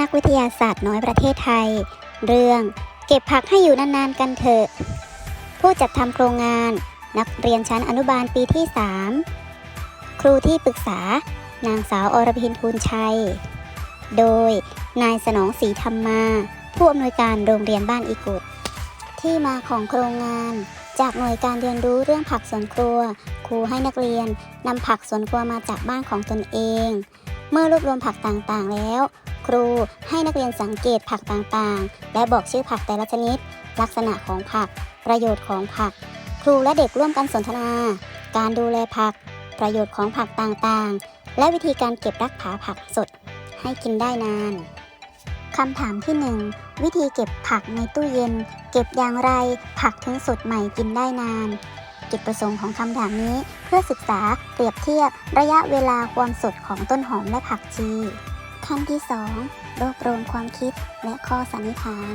นักวิทยาศาสตร์น้อยประเทศไทย เรื่อง เก็บผักให้อยู่นานๆกันเถอะ ผู้จัดทำโครงงาน นักเรียนชั้นอนุบาลปีที่ 3 ครูที่ปรึกษา นางสาวอรพินทูลชัย โดย นายสนองศรีธรรมา ผู้อำนวยการโรงเรียนบ้านอีกุดที่มาของโครงงานจากหน่วยการเรียนรู้เรื่องผักสวนครัว ครูให้นักเรียนนำผักสวนครัวมาจากบ้านของตนเอง เมื่อรวบรวมผักต่างๆแล้ว ครูให้นักเรียนสังเกตผักต่างๆ และบอกชื่อผักแต่ละชนิด ลักษณะของผัก ประโยชน์ของผัก ครูและเด็กร่วมกันสนทนา การดูแลผัก ประโยชน์ของผักต่างๆ และวิธีการเก็บรักษาผักสด ให้กินได้นานคำถามที่ 1 วิธีเก็บผักในตู้เย็น เก็บอย่างไร ผักถึงสดใหม่กินได้นาน จุดประสงค์ของคำถามนี้ เพื่อศึกษาเปรียบเทียบระยะเวลาความสดของต้นหอมและผักชี ขั้นที่ 2 รวบรวมความคิดและข้อสันนิษฐาน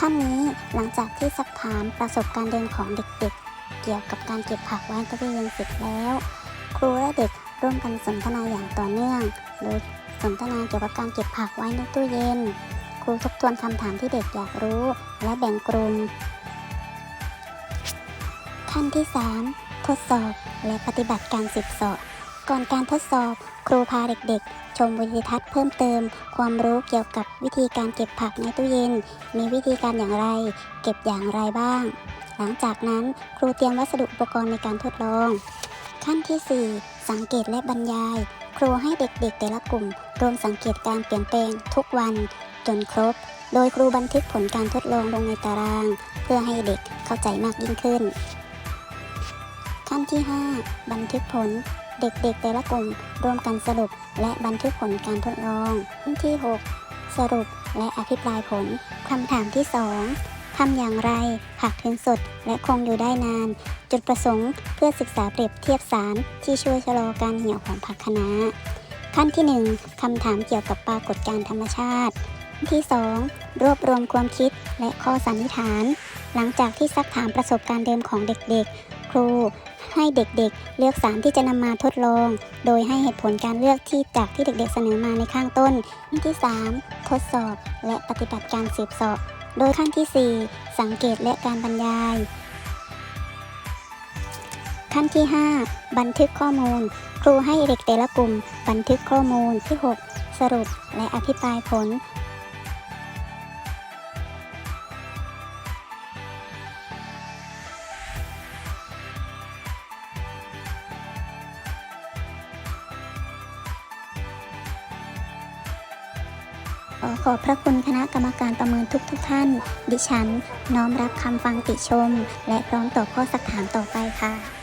ขั้นนี้หลังจากที่สักถามประสบการณ์เดินของเด็กๆ เกี่ยวกับการเก็บผักไว้ในตู้เย็นเสร็จแล้ว ครูและเด็กร่วมกันสนทนาอย่างต่อเนื่องโดยสนทนาเกี่ยวกับการเก็บผักไว้ในตู้เย็น ครูทบทวนคำถามที่เด็กอยากรู้ และแบ่งกลุ่มขั้นที่ 3 ทดสอบและปฏิบัติการสืบเสอบ ก่อนการทดสอบ ครูพาเด็กๆ ชมวิดีทัศน์เพิ่มเติม ความรู้เกี่ยวกับวิธีการเก็บผักในตู้เย็น มีวิธีการอย่างไร เก็บอย่างไรบ้าง หลังจากนั้นครูเตรียมวัสดุอุปกรณ์ในการทดลอง ขั้นที่ 4 สังเกตและบรรยาย ครูให้เด็กๆ แต่ละกลุ่ม รวมสังเกตการเปลี่ยนแปลงทุกวันจนครบ โดยครูบันทึกผลการทดลองลงในตาราง เพื่อให้เด็กเข้าใจมากยิ่งขึ้น ขั้นที่ 5 บันทึกผล เด็กๆแต่ละกลุ่มร่วมกันสรุปและบันทึกผลการทดลองขั้นที่ 6 สรุปและอภิปรายผลคำถามที่ 2ทำอย่างไรผักถึงสดและคงอยู่ได้นาน จุดประสงค์เพื่อศึกษาเปรียบเทียบสารที่ช่วยชะลอการเหี่ยวของผักคะน้าขั้นที่ 1คำถามเกี่ยวกับปรากฏการธรรมชาติ ที่ 2 รวบรวมความคิดและข้อสันนิษฐาน หลังจากที่ซักถามประสบการณ์เดิมของเด็กๆ ครู ให้เด็กๆ เลือกสารที่จะนำมาทดลอง โดยให้เหตุผลการเลือกที่จากที่เด็กๆ เสนอมาในข้างต้นขั้นที่ 3 ทดสอบ และปฏิบัติการสืบสอบ โดยขั้นที่ 4 สังเกตและการบรรยาย ขั้นที่ 5 บันทึกข้อมูล ครูให้เด็กแต่ละกลุ่ม บันทึกข้อมูลที่ 6 สรุปและอภิปรายผล ขอขอบพระคุณคณะกรรมการประเมินทุกทุกท่าน ดิฉัน น้อมรับคำฟังติชม และพร้อมตอบข้อสักถามต่อไปค่ะ